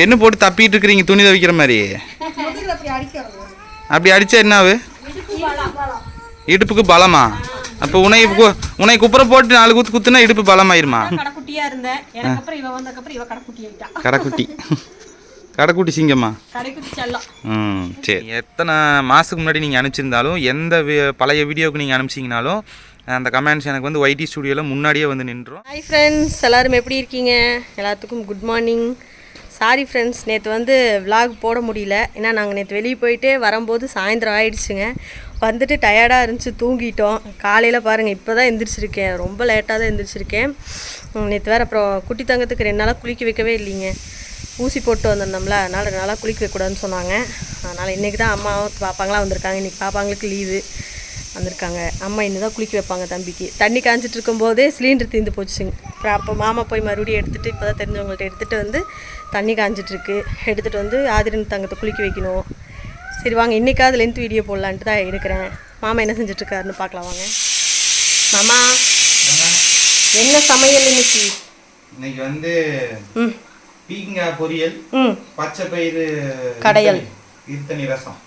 பெண்ணு போட்டு தப்பிட்டு இருக்கிறீங்க துணி துவைக்கிற மாதிரி. அப்படி அடிச்சா என்ன ஆகு இடுப்புக்கு பலமா? அப்போ உனை கு- உனை குப்புற போட்டு நாலு குத்து குத்துனா இடுப்பு பலமாயிருமா? கடைக்குட்டியா இருந்தேன். கடைக்குட்டி ஆயிட்டா கடைக்குட்டி. கடைக்குட்டி சிங்கம்மா. ம் சரி. எத்தனை மாதத்துக்கு முன்னாடி நீங்கள் அனுப்பிச்சிருந்தாலும் எந்த வி- பழைய வீடியோவுக்கு நீங்கள் அனுப்பிச்சிங்கனாலும் அந்த கமெண்ட்ஸ் எனக்கு வந்து ஒய்டி ஸ்டுடியோவில் முன்னாடியே வந்து நின்றோம் ஹாய் ஃப்ரெண்ட்ஸ் எல்லாரும் எப்படி இருக்கீங்க? எல்லாத்துக்கும் குட் மார்னிங் சாரி ஃப்ரெண்ட்ஸ் நேற்று வந்து விலாக் போட முடியல. ஏன்னா நாங்கள் நேற்று வெளியே போயிட்டு வரும்போது சாயந்தரம் ஆயிடுச்சுங்க. வந்துட்டு டயர்டாக இருந்துச்சு தூங்கிட்டோம். காலையில் பாருங்கள் இப்போ தான் எந்திரிச்சிருக்கேன். ரொம்ப லேட்டாக தான் எந்திரிச்சிருக்கேன். நேற்று வேறு அப்புறம் குட்டி தங்கத்துக்கு ரெண்டு நாளாக குளிக்க வைக்கவே இல்லைங்க. ஊசி போட்டு வந்திருந்தோம்ல அதனால் ரெண்டு நாளாக குளிக்க வைக்கூடாதுன்னு சொன்னாங்க. அதனால் இன்றைக்கி தான் அம்மாவும் பாப்பாங்களாம் வந்திருக்காங்க. இன்றைக்கி பாப்பாங்களுக்கு லீவு வந்திருக்காங்க. அம்மா இன்னும் தான் குளிக்க வைப்பாங்க தம்பிக்கு. தண்ணி காஞ்சிட்டு இருக்கும்போதே சிலிண்டர் தீர்ந்து போச்சுங்க. அப்புறம் அப்போ மாமா போய் மறுபடியும் எடுத்துகிட்டு இப்போ தான் தெரிஞ்சவங்கள்ட்ட எடுத்துகிட்டு வந்து தண்ணி காஞ்சிட்டு இருக்கு. எடுத்துகிட்டு வந்து ஆதிரன் தங்கத்தை குளிக்க வைக்கணும். சரி வாங்க இன்றைக்காவது லென்த் வீடியோ போடலான்ட்டு தான் எடுக்கிறேன். மாமா என்ன செஞ்சுட்ருக்காருன்னு பார்க்கலாம் வாங்க. மாமா என்ன சமையல் இன்னைக்கு? இன்னைக்கு வந்து ம். பீக்கங்காய் பொரியல் ம். பச்சை பயிறு கடையல். இருத்தனி ரசம்.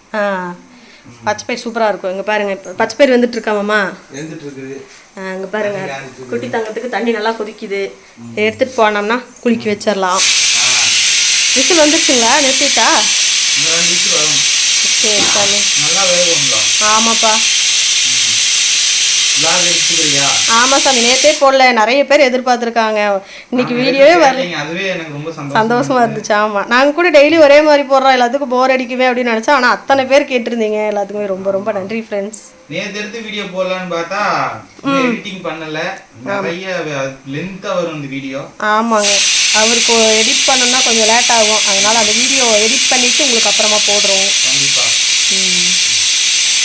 பச்சை பயிர் சூப்பராக இருக்கும். இங்கே பாருங்க இப்போ பச்சை பயிர் வந்துட்டு இருக்காமாம்மா இங்கே பாருங்க. குட்டி தங்கத்துக்கு தண்ணி நல்லா கொதிக்குது. இதை எடுத்துட்டு போனோம்னா குளிக்க வச்சிடலாம். விசில் வந்துருச்சுங்களா நிறுத்திட்டா? சரி சாமி ஆமாப்பா. ஆமாம் சாமி நேற்றே போடல நிறைய பேர் எதிர்பார்த்துருக்காங்க. இன்னைக்கு வீடியோவே வரல. இல்லைங்க, அதுவே எனக்கு ரொம்ப சந்தோஷம் இருந்துச்சு ஆமாம் நாங்கள் கூட டெய்லி ஒரே மாதிரி போடுறோம் எல்லாத்துக்கும் போர் அடிக்குமே அப்படின்னு நினச்சா ஆனால் அத்தனை பேர் கேட்டிருந்தீங்க எல்லாத்துக்குமே ரொம்ப ரொம்ப நன்றி ஃப்ரெண்ட்ஸ் நேத்து எடுத்து வீடியோ போடலான்னு பார்த்தா எடிட்டிங் பண்ணல. நிறைய லென்த்தா வரும் இந்த வீடியோ. ஆமாங்க. அவருக்கு எடிட் பண்ணோம்னா கொஞ்சம் லேட் ஆகும். அதனால அந்த வீடியோ எடிட் பண்ணிட்டு உங்களுக்கு அப்புறமா போடுறோம். கண்டிப்பா.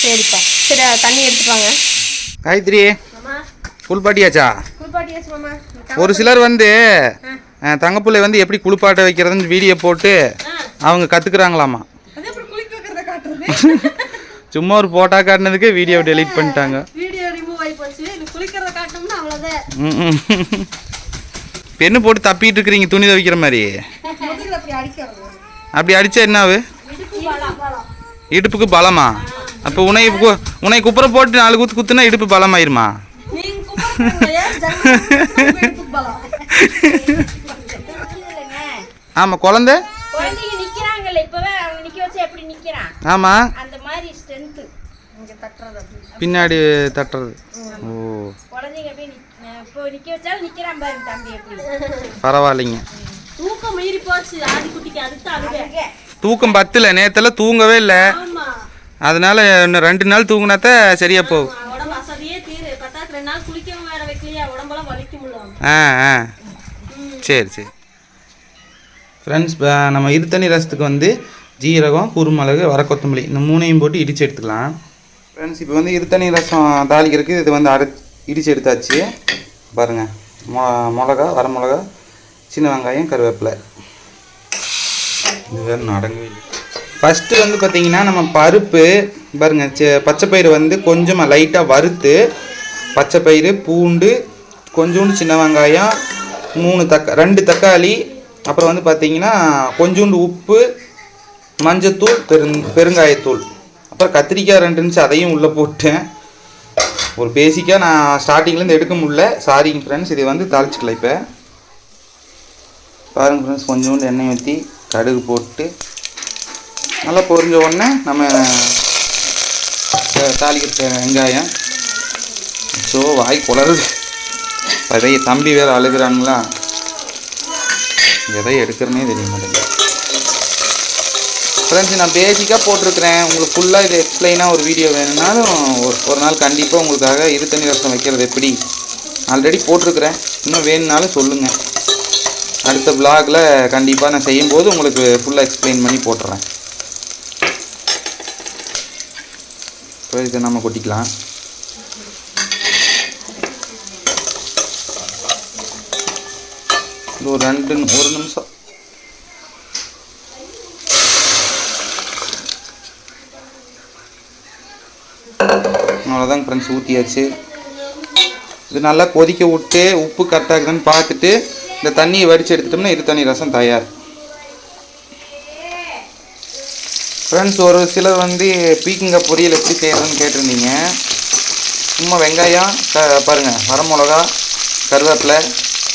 சரிப்பா. சரி தண்ணி எடுத்துட்டு வாங்க. காயத்ரி குளிப்பாட்டியாச்சா? ஒரு சிலர் வந்து தங்கப்புள்ளை வந்து எப்படி குளிப்பாட்ட வைக்கிறதுன்னு வீடியோ போட்டு அவங்க காட்டுறது. சும்மா ஒரு போட்டா காட்டினதுக்கு வீடியோ டெலீட் பண்ணிட்டாங்க. பெண்ணு போட்டு தப்பிட்டு இருக்கிறீங்க துணி துவைக்கிற மாதிரி. அப்படி அடிச்சா என்ன ஆகு இடுப்புக்கு பலமா? அப்போ உனை கு- உனை குப்புற போட்டு நாலு குத்து குத்துனா இடுப்பு பலமாயிருமா? ஆமாம் குழந்தை? ஆமாம் அந்த மாதிரி ஸ்ட்ரென்த் இங்க தட்டுறது அப்படி. பின்னாடி தட்டுறது. ஓ. பரவாயில்லைங்க. தூக்கம் பத்தில் நேத்தில் தூங்கவே இல்லை. ஆமா. அதனால இன்னும் ரெண்டு நாள் தூங்கினாத்த சரியா போகும். உடம்பு அசதியே தீரு. பத்தாக்கு ரெண்டு நாள் குளிக்கவும் வேற வைக்கலையா? உடம்பெல்லாம் வலிக்கும்ல ஆ ஆ. சரி சரி. ஃப்ரெண்ட்ஸ் நம்ம இருத்தணி ரசத்துக்கு வந்து ஜீரகம் குருமிளகு வர கொத்தமல்லி. இந்த மூணையும் போட்டு இடித்து எடுத்துக்கலாம். ஃப்ரெண்ட்ஸ் இப்போ வந்து இருத்தணி ரசம் தாளிக்கிறதுக்கு இது வந்து அரை இடித்து எடுத்தாச்சு. பாருங்கள் மொ மிளகா வர மிளகா சின்ன வெங்காயம் கருவேப்பிலை. இது வேறு நடங்கவே இல்லை. ஃபஸ்ட்டு வந்து பார்த்தீங்கன்னா நம்ம பருப்பு பாருங்க செ- பச்சை பயிறு வந்து கொஞ்சமாக லைட்டாக வறுத்து பச்சை பயிறு பூண்டு கொஞ்சோண்டு சின்ன வெங்காயம் மூணு தக்கா ரெண்டு தக்காளி அப்புறம் வந்து பார்த்திங்கன்னா கொஞ்சோண்டு உப்பு மஞ்சத்தூள் பெருங் பெருங்காயத்தூள். அப்புறம் கத்திரிக்காய் ரெண்டு இருந்துச்சு அதையும் உள்ளே போட்டேன். ஒரு பேசிக்காக நான் ஸ்டார்டிங்லேருந்து எடுக்க முடியல. சாரிங்க ஃப்ரெண்ட்ஸ் இதை வந்து தாளிச்சிக்கல இப்போ. பாருங்கள் ஃப்ரெண்ட்ஸ் கொஞ்சோண்டு எண்ணெய் ஊற்றி கடுகு போட்டு நல்லா பொரிஞ்ச உடனே நம்ம தாளிக்கிற வெங்காயம். ஸோ வாய் குளருது அதே தம்பி வேறு அழுகுறாங்களா எதை எடுக்கிறனே தெரிய மாட்டேங்குது. ஃப்ரெண்ட்ஸ் நான் பேசிக்காக போட்டிருக்கிறேன். உங்களுக்கு ஃபுல்லாக இது எக்ஸ்பிளைனாக ஒரு வீடியோ வேணும்னாலும் ஒரு ஒரு நாள் கண்டிப்பாக உங்களுக்காக இரு தண்ணி ரசம் வைக்கிறது எப்படி? ஆல்ரெடி போட்டிருக்கிறேன். இன்னும் வேணும்னாலும் சொல்லுங்கள் அடுத்த பிளாகில் கண்டிப்பாக நான் செய்யும்போது உங்களுக்கு ஃபுல்லாக எக்ஸ்பிளைன் பண்ணி போட்டுறேன். இப்போ இதை நம்ம கொட்டிக்கலாம். இது ஒரு ரெண்டு ஒரு நிமிஷம். அவ்வளோதாங்க ஃப்ரெண்ட்ஸ் ஊற்றியாச்சு இது நல்லா கொதிக்க விட்டு உப்பு கரெக்டாக இருக்குதுன்னு பார்த்துட்டு இந்த தண்ணியை வடித்து எடுத்துட்டோம்னா இது தண்ணி ரசம் தயார். ஃப்ரெண்ட்ஸ் ஒரு சிலர் வந்து பீக்கங்காய் பொரியல் எப்படி செய்யறதுன்னு கேட்டிருந்தீங்க. சும்மா வெங்காயம் க பாருங்கள் வரமிளகா கருவேப்பிலை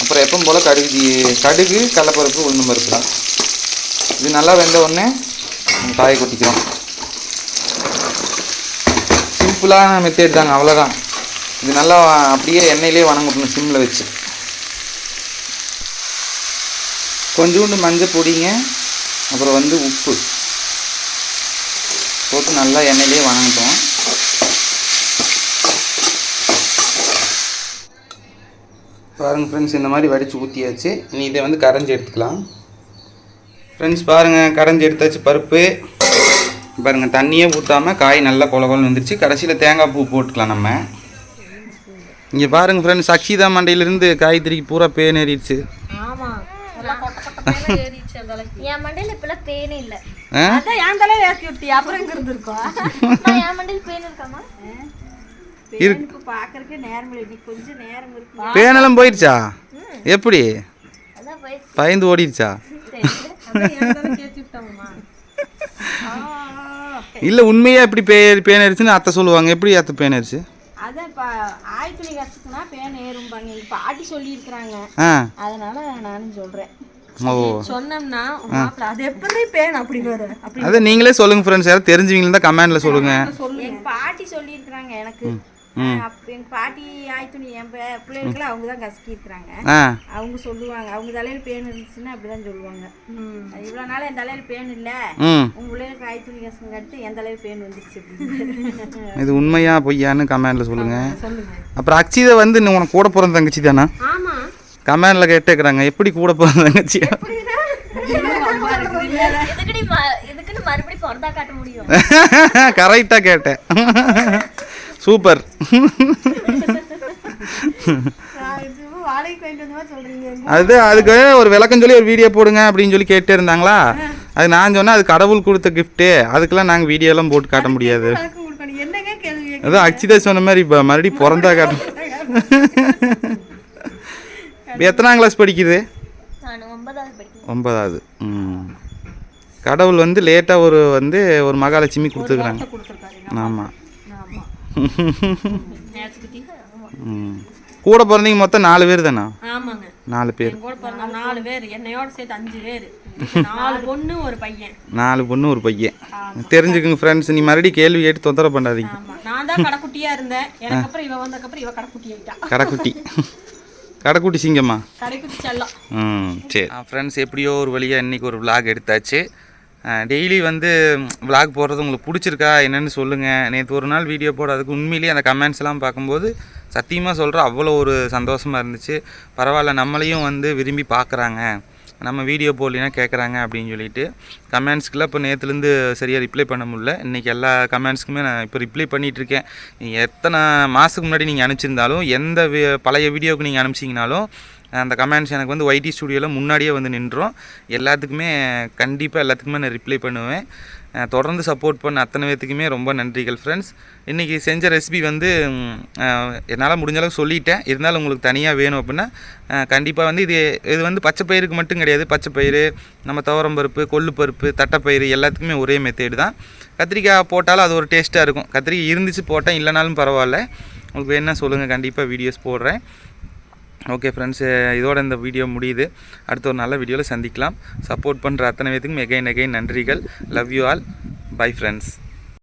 அப்புறம் எப்பவும் போல் கடுகு கடுகு கடலப்பருப்பு உளுந்து பருப்பு தான். இது நல்லா வெந்த உடனே காய கொட்டிக்கிறோம். சிம்பிளான மெத்தேட் தாங்க அவ்வளோதான் இது நல்லா அப்படியே எண்ணெயிலே வணங்கணும் சிம்மில் வச்சு. கொஞ்சோண்டு மஞ்சள் பொடிங்க அப்புறம் வந்து உப்பு. போட்டு நல்லா எண்ணெயிலே வணங்கட்டும். பாருங்கள் ஃப்ரெண்ட்ஸ் இந்த மாதிரி வடித்து ஊற்றியாச்சு இனி இதை வந்து கரைஞ்சி எடுத்துக்கலாம். ஃப்ரெண்ட்ஸ் பாருங்கள் கரைஞ்சி எடுத்தாச்சு பருப்பு. பாருங்கள் தண்ணியே ஊற்றாமல் காய் நல்லா கொல கொலன்னு வந்துருச்சு. கடைசியில் தேங்காய் பூ போட்டுக்கலாம் நம்ம. இங்கே பாருங்கள் ஃப்ரெண்ட்ஸ் அக்ஷிதா மண்டையிலேருந்து காய்கறிக்கு பூரா பேன் ஏறிடுச்சு. ஆமாம் ஏறிடுச்சு என் மண்டையில் இப்பெல்லாம் பேனே இல்லை. அதான் என் தலையில ஏற்றி விட்டி அப்புறம் எங்க இருந்திருக்கோம்? நான் என் மண்டையில பேன் இருக்காமா இருக்கு இப்ப பாக்குறதுக்கு நேரம் இல்லை. கொஞ்சம் நேரம் இருக்கு. பேனெல்லாம் போயிடுச்சா? எப்படி? பயந்து ஓடிடுச்சா? இல்லை உண்மையாக எப்படி பே பேன் அடிச்சுன்னு அத்தை சொல்லுவாங்க. எப்படி அத்தை பேன் அடிச்சு அதான் இப்ப ஆய்த்துணி கஷ்டத்துனா பேன் ஏறும்பாங்க. பாட்டி சொல்லி இருக்கிறாங்க ஆ. அதனால நானும் சொல்றேன். ஓ சொன்னோம்னா அது எப்படி பேன் அப்படி வரும் அப்படி அதை நீங்களே சொல்லுங்கள் ஃப்ரெண்ட்ஸ் யாரும் தெரிஞ்சவங்களா தான் கமெண்டில் சொல்லுங்கள் எங்க பாட்டி சொல்லி இருக்கிறாங்க எனக்கு எங்க பாட்டி ஆய்த்துணி என் பே- பிள்ளைகளுக்குலாம் அவங்க தான் கசக்கி இருக்கிறாங்க அவங்க சொல்லுவாங்க அவங்க தலையில பேன் இருந்துச்சுன்னா அப்படிதான் சொல்லுவாங்க. இவ்வளவு நாள் என் தலையில பேன் இல்ல. ம். உங்க பிள்ளைகளுக்கு ஆய்த்துணி கசங்க அடுத்து என் தலையில பேன் வந்துருச்சு அப்படின்னு. இது உண்மையா பொய்யான்னு கமெண்டில் சொல்லுங்க. அப்புறம் அக்ஷிதை வந்து இன்னும் உனக்கு கூட பிறந்த தங்கச்சி தானா? ஆமா கமெண்டில் கேட்டுக்கிறாங்க. எப்படி கூட காட்ட முடியும்? கரெக்டாக கேட்டேன். சூப்பர் அது அதுக்கு ஒரு விளக்கம் சொல்லி ஒரு வீடியோ போடுங்க அப்படின்னு சொல்லி கேட்டே இருந்தாங்களா அது நான் சொன்னேன் அது கடவுள் கொடுத்த கிஃப்ட்டு அதுக்கெல்லாம் நாங்கள் வீடியோலாம் போட்டு காட்ட முடியாது. அதான் அக்ஷிதா சொன்ன மாதிரி இப்போ மறுபடியும் பிறந்தா காட்டும் எத்தனாம் கிளாஸ் படிக்குது? ஒன்பதாவது ம். கடவுள் வந்து லேட்டாக ஒரு வந்து ஒரு மகாலட்சுமி கொடுத்துருக்குறாங்க. ஆமாம் ம். கூட பிறந்தீங்க மொத்தம் நாலு பேர் தானா? நாலு பேர். நாலு பேர் என்னையோட சேர்த்து அஞ்சு பேர். நாலு பொண்ணு ஒரு பையன். நாலு பொண்ணு ஒரு பையன். தெரிஞ்சுக்குங்க ஃப்ரெண்ட்ஸ் நீ மறுபடியும் கேள்வி கேட்டு தொந்தரவு பண்ணாதீங்க. நான் தான் கடைக்குட்டியா இருந்தேன். எனக்கு அப்புறம் இவ வந்ததுக்கப்புறம் இவ கடைக்குட்டி ஆயிட்டா கடைக்குட்டி. கடைக்குட்டி சிங்கம்மா? கடைக்குட்டி செல்லம். ம் சரி. ஃப்ரெண்ட்ஸ் எப்படியோ ஒரு வழியாக இன்றைக்கி ஒரு vlog எடுத்தாச்சு. டெய்லி வந்து vlog போடுறது உங்களுக்கு பிடிச்சிருக்கா என்னன்னு சொல்லுங்கள் நேற்று ஒரு நாள் வீடியோ போடுறதுக்கு உண்மையிலேயே அந்த கமெண்ட்ஸ் எல்லாம் பார்க்கும்போது சத்தியமாக சொல்கிறேன் அவ்வளோ ஒரு சந்தோஷமாக இருந்துச்சு. பரவாயில்ல நம்மளையும் வந்து விரும்பி பார்க்குறாங்க. நம்ம வீடியோ போடலினா கேட்குறாங்க அப்படின்னு சொல்லிட்டு கமெண்ட்ஸ்க்குலாம் இப்போ நேற்றுலேருந்து சரியாக ரிப்ளை பண்ண முடியல. இன்றைக்கி எல்லா கமெண்ட்ஸ்க்குமே நான் இப்போ ரிப்ளை பண்ணிகிட்ருக்கேன் நீங்கள் எத்தனை மாதத்துக்கு முன்னாடி நீங்கள் அனுப்பிச்சிருந்தாலும் எந்த வி- பழைய வீடியோவுக்கு நீங்கள் அனுப்பிச்சிங்கனாலும் அந்த கமெண்ட்ஸ் எனக்கு வந்து ஒய்டி ஸ்டுடியோவில் முன்னாடியே வந்து நின்றோம் எல்லாத்துக்குமே கண்டிப்பாக எல்லாத்துக்குமே நான் ரிப்ளை பண்ணுவேன். தொடர்ந்து சப்போர்ட் பண்ண அத்தனை பேத்துக்குமே ரொம்ப நன்றிகள் ஃப்ரெண்ட்ஸ் இன்றைக்கி செஞ்ச ரெசிபி வந்து என்னால் முடிஞ்ச அளவுக்கு சொல்லிட்டேன். இருந்தாலும் உங்களுக்கு தனியாக வேணும் அப்படின்னா கண்டிப்பாக வந்து இது இது வந்து பச்சை பயிருக்கு மட்டும் கிடையாது. பச்சை பயிறு நம்ம துவரம் பருப்பு கொள்ளு பருப்பு தட்டைப்பயிறு எல்லாத்துக்குமே ஒரே மெத்தேடு தான். கத்திரிக்காய் போட்டாலும் அது ஒரு டேஸ்ட்டாக இருக்கும். கத்திரிக்காய் இருந்துச்சு போட்டேன் இல்லைனாலும் பரவாயில்ல. உங்களுக்கு வேணால் சொல்லுங்கள் கண்டிப்பாக வீடியோஸ் போடுறேன். ஓகே ஃப்ரெண்ட்ஸ் இதோட இந்த வீடியோ முடியுது. அடுத்த ஒரு நல்ல வீடியோவில் சந்திக்கலாம். சப்போர்ட் பண்ணுற அத்தனை பேத்துக்கும் எகைன் எகைன் நன்றிகள். Love you all bye friends